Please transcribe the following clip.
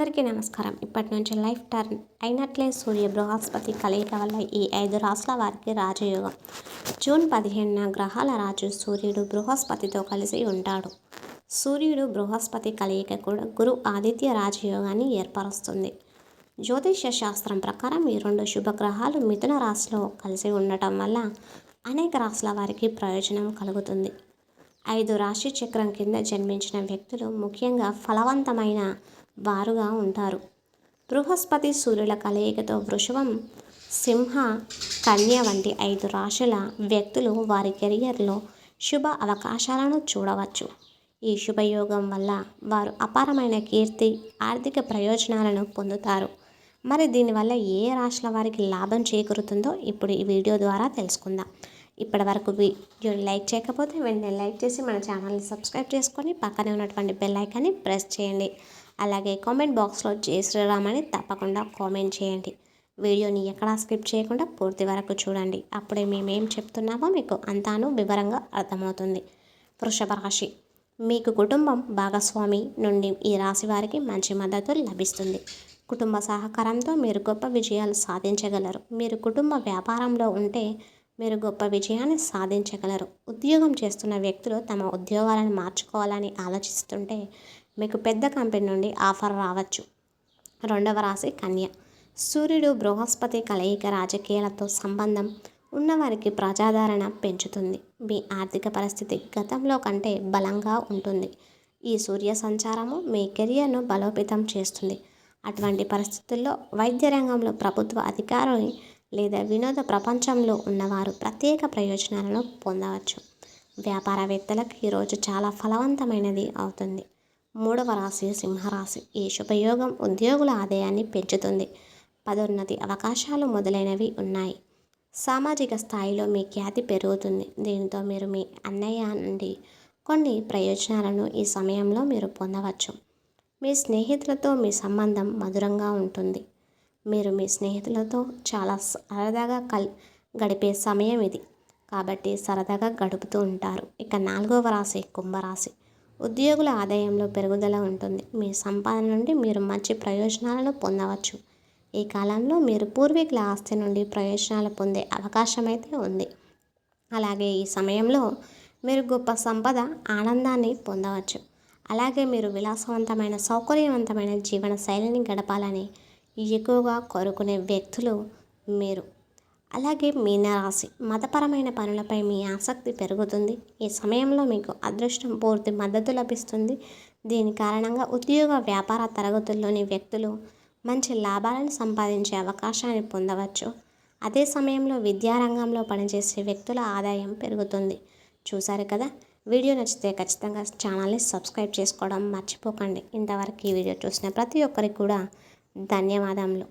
అందరికీ నమస్కారం. ఇప్పటి నుంచి లైఫ్ టర్న్ అయినట్లే సూర్య బృహస్పతి కలయిక వల్ల ఈ ఐదు రాసుల వారికి రాజయోగం. జూన్ పదిహేనున గ్రహాల రాజు సూర్యుడు బృహస్పతితో కలిసి ఉంటాడు. సూర్యుడు బృహస్పతి కలయిక కూడా గురు ఆదిత్య రాజయోగాన్ని ఏర్పరుస్తుంది. జ్యోతిష్య శాస్త్రం ప్రకారం ఈ రెండు శుభగ్రహాలు మిథున రాశిలో కలిసి ఉండటం వల్ల అనేక రాశుల వారికి ప్రయోజనం కలుగుతుంది. ఐదు రాశి చక్రం కింద జన్మించిన వ్యక్తులు ముఖ్యంగా ఫలవంతమైన వారుగా ఉంటారు. బృహస్పతి సూర్యుల కలయికతో వృషభం సింహ కన్య వంటి ఐదు రాశుల వ్యక్తులు వారి కెరియర్లో శుభ అవకాశాలను చూడవచ్చు. ఈ శుభయోగం వల్ల వారు అపారమైన కీర్తి ఆర్థిక ప్రయోజనాలను పొందుతారు. మరి దీనివల్ల ఏ రాశుల వారికి లాభం చేకూరుతుందో ఇప్పుడు ఈ వీడియో ద్వారా తెలుసుకుందాం. ఇప్పటి వరకు వీడియోని లైక్ చేయకపోతే వెంటనే లైక్ చేసి మన ఛానల్ని సబ్స్క్రైబ్ చేసుకొని పక్కనే ఉన్నటువంటి బెల్ ఐకాన్ని ప్రెస్ చేయండి. అలాగే కామెంట్ బాక్స్లో జై శ్రీరామని తప్పకుండా కామెంట్ చేయండి. వీడియోని ఎక్కడా స్కిప్ చేయకుండా పూర్తి వరకు చూడండి. అప్పుడే మేమేం చెప్తున్నామో మీకు అంతాను వివరంగా అర్థమవుతుంది. వృషభ రాశి. మీకు కుటుంబం భాగస్వామి నుండి ఈ రాశి వారికి మంచి మద్దతు లభిస్తుంది. కుటుంబ సహకారంతో మీరు గొప్ప విజయాలు సాధించగలరు. మీరు కుటుంబ వ్యాపారంలో ఉంటే మీరు గొప్ప విజయాన్ని సాధించగలరు. ఉద్యోగం చేస్తున్న వ్యక్తులు తమ ఉద్యోగాలను మార్చుకోవాలని ఆలోచిస్తుంటే మీకు పెద్ద కంపెనీ నుండి ఆఫర్ రావచ్చు. రెండవ రాశి కన్య. సూర్యుడు బృహస్పతి కలయిక రాజకీయాలతో సంబంధం ఉన్నవారికి ప్రజాదరణ పెంచుతుంది. మీ ఆర్థిక పరిస్థితి గతంలో కంటే బలంగా ఉంటుంది. ఈ సూర్య సంచారము మీ కెరియర్ను బలోపేతం చేస్తుంది. అటువంటి పరిస్థితుల్లో వైద్య రంగంలో ప్రభుత్వ అధికారులు లేదా వినోద ప్రపంచంలో ఉన్నవారు ప్రత్యేక ప్రయోజనాలను పొందవచ్చు. వ్యాపారవేత్తలకు ఈరోజు చాలా ఫలవంతమైనది అవుతుంది. మూడవ రాశి సింహరాశి. ఈ శుభయోగం ఉద్యోగుల ఆదాయాన్ని పెంచుతుంది. పదోన్నతి అవకాశాలు మొదలైనవి ఉన్నాయి. సామాజిక స్థాయిలో మీ ఖ్యాతి పెరుగుతుంది. దీనితో మీరు మీ అన్నయ్య నుండి కొన్ని ప్రయోజనాలను ఈ సమయంలో మీరు పొందవచ్చు. మీ స్నేహితులతో మీ సంబంధం మధురంగా ఉంటుంది. మీరు మీ స్నేహితులతో చాలా సరదాగా కల్ గడిపే సమయం ఇది. కాబట్టి సరదాగా గడుపుతూ ఉంటారు. ఇక నాలుగవ రాశి కుంభరాశి. ఉద్యోగుల ఆదాయంలో పెరుగుదల ఉంటుంది. మీ సంపాదన నుండి మీరు మంచి ప్రయోజనాలను పొందవచ్చు. ఈ కాలంలో మీరు పూర్వీకుల ఆస్తి నుండి ప్రయోజనాలు పొందే అవకాశం అయితే ఉంది. అలాగే ఈ సమయంలో మీరు గొప్ప సంపద ఆనందాన్ని పొందవచ్చు. అలాగే మీరు విలాసవంతమైన సౌకర్యవంతమైన జీవన శైలిని గడపాలని ఎక్కువగా కోరుకునే వ్యక్తులు మీరు. అలాగే మీనరాశి మతపరమైన పనులపై మీ ఆసక్తి పెరుగుతుంది. ఈ సమయంలో మీకు అదృష్టం పూర్తి మద్దతు లభిస్తుంది. దీని కారణంగా ఉద్యోగ వ్యాపార తరగతుల్లోని వ్యక్తులు మంచి లాభాలను సంపాదించే అవకాశాన్ని పొందవచ్చు. అదే సమయంలో విద్యారంగంలో పనిచేసే వ్యక్తుల ఆదాయం పెరుగుతుంది. చూసారు కదా? వీడియో నచ్చితే ఖచ్చితంగా ఛానల్ని సబ్స్క్రైబ్ చేసుకోవడం మర్చిపోకండి. ఇంతవరకు ఈ వీడియో చూసిన ప్రతి ఒక్కరికి కూడా ధన్యవాదములు.